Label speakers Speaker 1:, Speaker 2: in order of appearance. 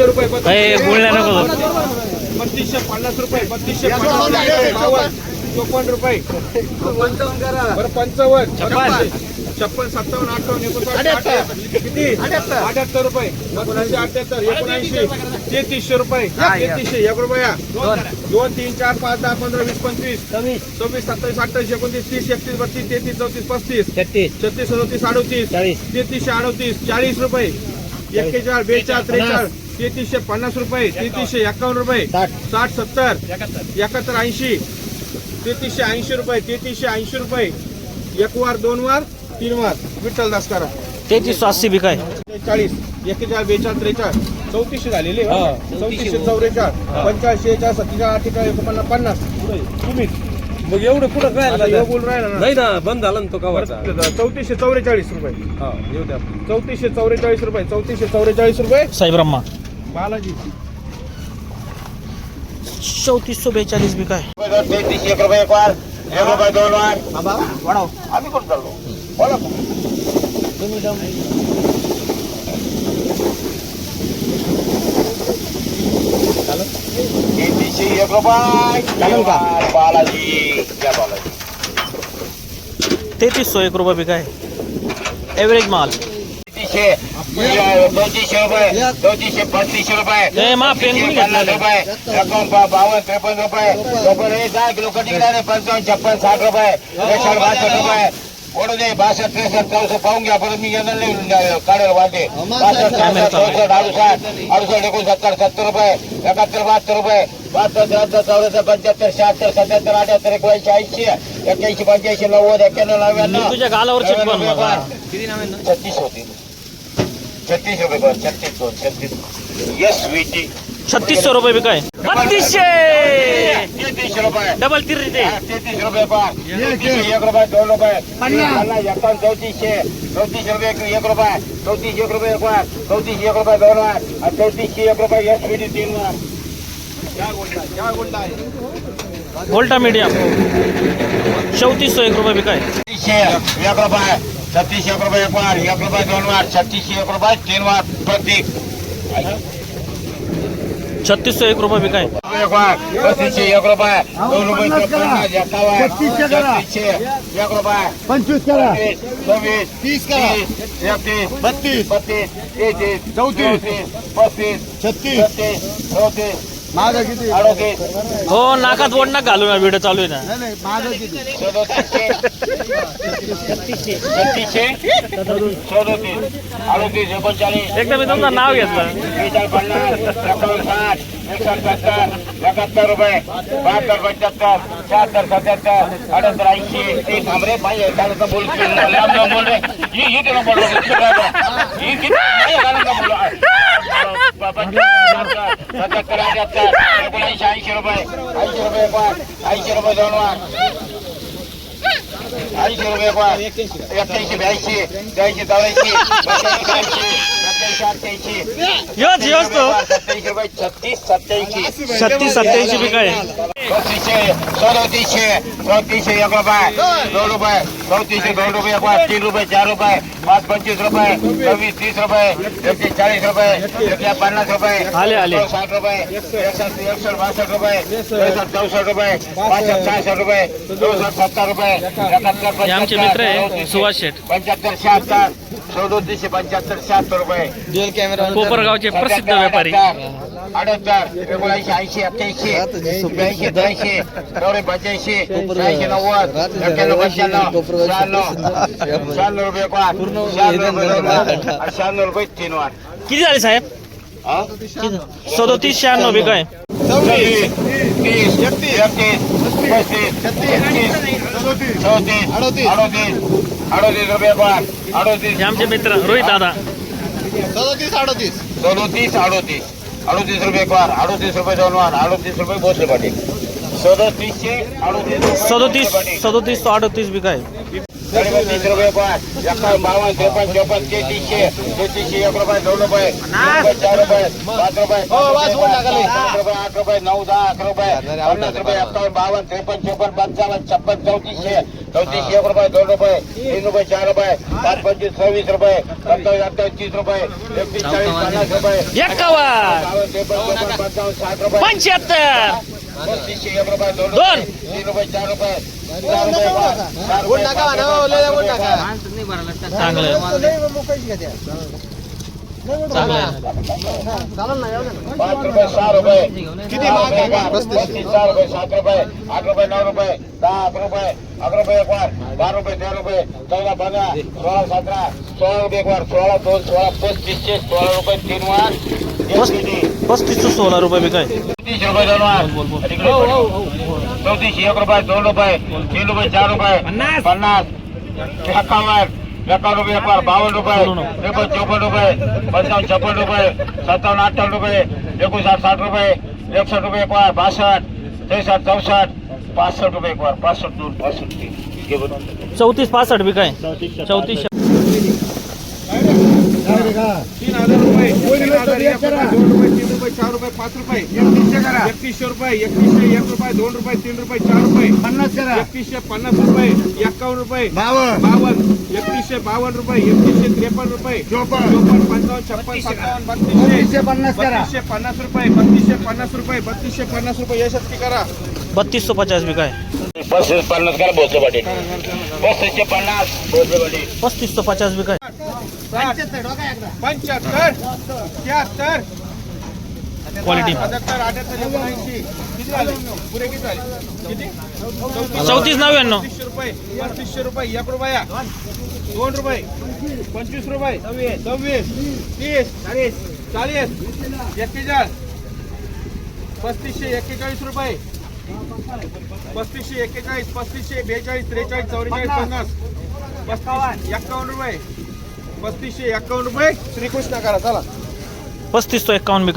Speaker 1: बत्तीसशे रुपये
Speaker 2: काही बोलण्या नको
Speaker 1: बत्तीसशे पन्नास रुपये बत्तीसशे चोपन्न. रुपये. बरं पंचावन्न. छप्पन. छप्पन. सत्तावन्न अठ्ठावन्न एकोणसाठ अठ्ठ्याहत्तर. किती? अठ्याहत्तर. रुपये. बत्तीसशे अठ्याहत्तर एकोणऐंशी. तेहतीसशे रुपये. तेहतीसशे एक रुपया दोन तीन चार पाच दहा पंधरा वीस पंचवीस. सव्वीस. सत्तावीस अठ्ठावीस एकोणतीस तीस एकतीस बत्तीस तेहतीस चौतीस पस्तीस.
Speaker 2: छत्तीस.
Speaker 1: छत्तीस सदतीस अडतीस. तेहतीसशे अडतीस चाळीस रुपये. एक्केचाळीस बेचाळीस त्रेचाळीस तेहतीसशे पन्नास रुपये तेहतीसशे एकावन्न रुपये
Speaker 2: साठ.
Speaker 1: साठ सत्तर एकाहत्तर. ऐंशी. तेहतीसशे ऐंशी रुपये तेहतीसशे ऐंशी रुपये. एक वार दोन वार तीन वार. विठ्ठल दास करा
Speaker 2: तेहतीस अस्सी बी काय?
Speaker 1: चाळीस. एक्केचाळीस बेचाळीस त्रेचाळीस. चौतीसशे झालेले
Speaker 2: हा.
Speaker 1: चौतीसशे चौवेचाळीस पंचाळीस शेहेचाळीस सत्तेचाळीस अठ्ठेचाळीस एकोणपन्नास पन्नास. तुम्हीच.
Speaker 3: मग एवढं कुठं काय
Speaker 1: बोल राहिला?
Speaker 3: नाही ना बंद झाला ना तो कवाचा.
Speaker 1: बरं, चौतीसशे चौवेचाळीस रुपये.
Speaker 3: हा
Speaker 1: चौतीसशे चौवेचाळीस रुपये चौतीसशे चौवेचाळीस रुपये.
Speaker 2: साईब्रह्मा
Speaker 1: बालाजी
Speaker 2: चौतीस सौ बेचाळीस बी काय?
Speaker 4: तेहतीस एक रुपये एक वार एक रुपये दोन वार आम्ही कोण चाललो बोला तेहतीसशे एक रुपये
Speaker 1: चालेल का?
Speaker 4: बालाजी जय बालाजी
Speaker 2: तेहतीस सौ एक रुपये बी काय? एव्हरेज माल.
Speaker 4: तेहतीसशे चौतीसशे रुपये चौतीसशे पस्तीसशे रुपये. पन्नास. रुपये. बावन्न त्रेपन्न रुपये. रुपये दहा किलो कटिंग पंचावन्न छप्पन साठ रुपये. एकसष्ट बासष्ट रुपये. ओढू दे? बासष्ट त्रेसष्ट चौसष्ट पाहून घ्या. परत मी येणार नाही. काढेल वाटे बासष्ट त्रेसष्ट चौसष्ट अडुसष्ट अडुसष्ट एकोणसत्तर सत्तर रुपये. एकाहत्तर बहात्तर रुपये. बहात्तर त्र्याहत्तर चौऱ्याहत्तर पंच्याहत्तर शहात्तर सत्याहत्तर अठ्याहत्तर एकोणऐंशी ऐंशी एक्क्याऐंशी पंच्याऐंशी नव्वद एक्क्याण्णव नव्याण्णव. छत्तीस होती. छत्तीस रुपये बरं छत्तीस दोन छत्तीस येस वीटी
Speaker 2: छत्तीस सौ रुपये बी काय बत्तीसशे
Speaker 4: तेहतीस रुपये
Speaker 2: डबल तिरी
Speaker 4: तेहतीस रुपये पाच तेहतीसशे एक रुपये रुपये पन्नास एकावन्न चौतीसशे चौतीस रुपये एक रुपये चौतीस एक रुपये एक वार चौतीस एक रुपये दोन वार आणि चौतीसशे एक रुपये एस वीटी तीन वार
Speaker 2: गोल्टा मीडियम चौतीस सौ एक रुपये बी काय
Speaker 4: दोन वार छत्तीसशे एक रुपये तीन वार
Speaker 2: सौ एक रुपये बी काय
Speaker 4: एक वार पस्तीसशे एक रुपये સતીશ અગ્રભાઈ એકવાર અગ્રભાઈ ત્રણવાર
Speaker 5: સતીશ અગ્રભાઈ
Speaker 4: ત્રણવાર
Speaker 5: પ્રતિક. છત્રીસો
Speaker 4: એક
Speaker 5: રૂપિયા
Speaker 4: વિકાય બત્રીસ.
Speaker 5: બત્રીસ
Speaker 4: ચોત્રીસ.
Speaker 5: પસ્તીસ
Speaker 4: છત્રીસ ચોત્રીસ
Speaker 5: माझं किती
Speaker 4: अडतीस
Speaker 2: हो नाकात ओढ ना घालू ना व्हिडिओ चालू आहे ना
Speaker 5: नाही माझं किती
Speaker 2: एकदा मी तुमचं नाव घेतलं
Speaker 4: सत्तर एकाहत्तर रुपये बहात्तर पंच्याहत्तर शहात्तर सत्याहत्तर अठ्याहत्तर ऐंशी ते थांबरे पाहिजे चालत बोल लांब लांब बोल रे ही ही तुला बोल ही किती नाही, लांब लांब बोल. पंच्याहत्तर, सत्याहत्तर अठ्याहत्तर एकोणऐंशी ऐंशी रुपये ऐंशी रुपये पाच ऐंशी रुपये दोन वार ऐंशी रुपये एक वार एक्क्याऐंशी ब्याऐंशी त्र्याऐंशी चौऱ्याऐंशी पंच्याऐंशी ऐंशी सत्याऐंशी अठ्ठ्याऐंशी छत्तीस सत्याऐंशी
Speaker 2: छत्तीस सत्याऐंशी काय
Speaker 4: पस्तीसशे सदोतीसशे चौतीसशे एक रुपये दोन रुपये चौतीसशे दोन रुपये एक वार तीन रुपये चार रुपये पाच पंचवीस रुपये सव्वीस तीस रुपये एकशे चाळीस रुपये एकशे पन्नास रुपये. साठ रुपये एकसष्ट बासष्ट रुपये त्रेसष्ट चौसष्ट रुपये पासष्ट सहासष्ट रुपये चौसष्ट सत्तर रुपये एकाहत्तर
Speaker 2: आमचे मित्र आहे सुभाष शेठ।
Speaker 4: पंच्याहत्तर शहात्तर सदोतीसशे पंच्याहत्तर शहात्तर रुपये
Speaker 2: कोपरगावचे प्रसिद्ध व्यापारी।
Speaker 4: अठ्याहत्तर एकोणऐंशी ऐंशी अठ्ठ्याऐंशी ब्याऐंशी त्र्याऐंशी चौऱ्याऐंशी पंच्याऐंशी शहाऐंशी नव्वद एक्क्याण्णव पंच्याण्णव शहाण्णव शहाण्णव रुपये वार शहाण्णव रुपये शहाण्णव तीन वार
Speaker 2: किती झाले साहेब? सदोतीस शहाण्णव बी काय?
Speaker 4: सव्वीस तीस एकतीस पस्तीस छत्तीस चौतीस अडतीस अडतीस अडतीस रुपये वार अडतीस.
Speaker 2: आमचे मित्र रोहित दादा.
Speaker 5: सदतीस अडतीस.
Speaker 4: सदोतीस अडोतीस. अडोतीस रुपये एक वार अडोतीस रुपये दोन वार अडोतीस रुपये भोसले पाटील सदोतीसशे अडोतीस रुपये
Speaker 2: सदोतीस
Speaker 4: भोसले पाटील.
Speaker 2: सदोतीस तो अडतीस बी काय
Speaker 4: साडेबत्तीस रुपये पाच एकावन्न बावन्न त्रेपन्न चोपन्न तेहतीसशे तेहतीसशे एक रुपये दोन रुपये तीन रुपये चार रुपये पाच रुपये
Speaker 5: वाच वर टाकाले.
Speaker 4: सात रुपये आठ रुपये नऊ दहा अकरा रुपये पन्नास रुपये एकावन्न बावन्न त्रेपन्न चोपन्न पंचावन्न छप्पन चौतीसशे चौतीसशे एक रुपये दोन रुपये तीन रुपये चार रुपये पाच पंचवीस सव्वीस रुपये सत्तावीस अठ्ठावीस तीस रुपये एकतीस चाळीस पन्नास रुपये
Speaker 2: एक्कावन्न
Speaker 4: बावन्न त्रेपन्न चोपन्न पंचावन्न साठ रुपये
Speaker 2: पंच्याहत्तर
Speaker 4: पस्तीसशे एक रुपये दोन
Speaker 2: दोन.
Speaker 4: रुपये तीन रुपये चार रुपये चार रुपये पाच, चार
Speaker 5: गुण
Speaker 4: रुपये
Speaker 5: टाका
Speaker 4: पाच
Speaker 5: ना,
Speaker 4: रुपये,
Speaker 5: लय गुण
Speaker 4: पाच
Speaker 5: टाका.
Speaker 4: रुपये.
Speaker 2: चांगलं आहे. चांगलं आहे.
Speaker 4: पाच रुपये सहा रुपये किती
Speaker 5: महाग आहे का?
Speaker 4: पस्तीस सहा रुपये सात रुपये आठ रुपये नऊ रुपये दहा अकरा रुपये अकरा रुपये एक वार बारा रुपये तेरा रुपये चौदा पंधरा सोळा सतरा सोळा रुपये एक वार सोळा दोन सोळा पस्तीसशे सोळा रुपये तीन वार एक
Speaker 2: पस-
Speaker 4: किती?
Speaker 2: पस्तीस सो सोळा रुपये बी
Speaker 4: तीस रुपये दोन चौतीसशे एक रुपये दोन रुपये तीन रुपये चार रुपये पन्नास। एकावन्न एकावन्न रुपये एक वार बावन्न रुपये त्रेपन्न चौपन्न रुपये पंचावन्न छप्पन रुपये सत्तावन्न अठ्ठावन्न रुपये एकोणसाठ साठ रुपये एकसष्ट रुपये एक वार बासष्ट त्रेसष्ट चौसष्ट पासष्ट रुपये एक पासष्ट दोन पासष्ट तीन। बघ.
Speaker 2: चौतीस पासष्ट बी काय चौतीस
Speaker 1: तीन हज़ार रुपये। तीन हज़ार रुपये दोन रुपये तीन रुपये चार रुपये पाच रुपये। एकतीसशे रुपये एकतीसशे एक रुपये दोन रुपये तीन रुपये चार रुपये।
Speaker 5: पन्नास करा।
Speaker 1: एकतीसशे पन्नास रुपये एक्कावन्न रुपये।
Speaker 5: बावन्न
Speaker 1: बावन्न एकतीसशे बावन्न रुपये एकतीसशे त्रेपन्न रुपये। चोपन्न पंचावन्न छप्पन सत्तावन्न बत्तीसशे
Speaker 5: पन्नास
Speaker 1: बत्तीसशे पन्नास रुपये बत्तीसशे पन्नास रुपये बत्तीसशे पन्नास रुपये यशस्वी करा।
Speaker 2: बत्तीस सो पचास बी काय
Speaker 4: पस्तीस पन्नास करा बोलतो पाटील पस्तीसशे पन्नास बोलतो पाटील
Speaker 2: पस्तीस सो पचास बी काय
Speaker 1: पंच्याहत्तर शहात्तर
Speaker 2: क्वालिटी
Speaker 1: सत्याहत्तर अठ्याहत्तर एकोणऐंशी. किती झाले? पुरे किती झाले? किती?
Speaker 2: चौतीस. नव्याण्णव.
Speaker 1: रुपये. पस्तीसशे रुपये. एक रुपया दोन रुपये. पंचवीस रुपये. सव्वीस. तीस. चाळीस. चाळीस. एक्केचाळीस. पस्तीसशे एक्केचाळीस रुपये. पस्तीसशे एक्केचाळीस पस्तीसशे बेचाळीस त्रेचाळीस चौवेचाळीस पन्नास. पस्तीस. एक्कावन्न रुपये. पस्तीसशे एक्कावन्न रुपये श्रीकृष्ण करा चला.
Speaker 2: पस्तीस तो एक्कावन्न बी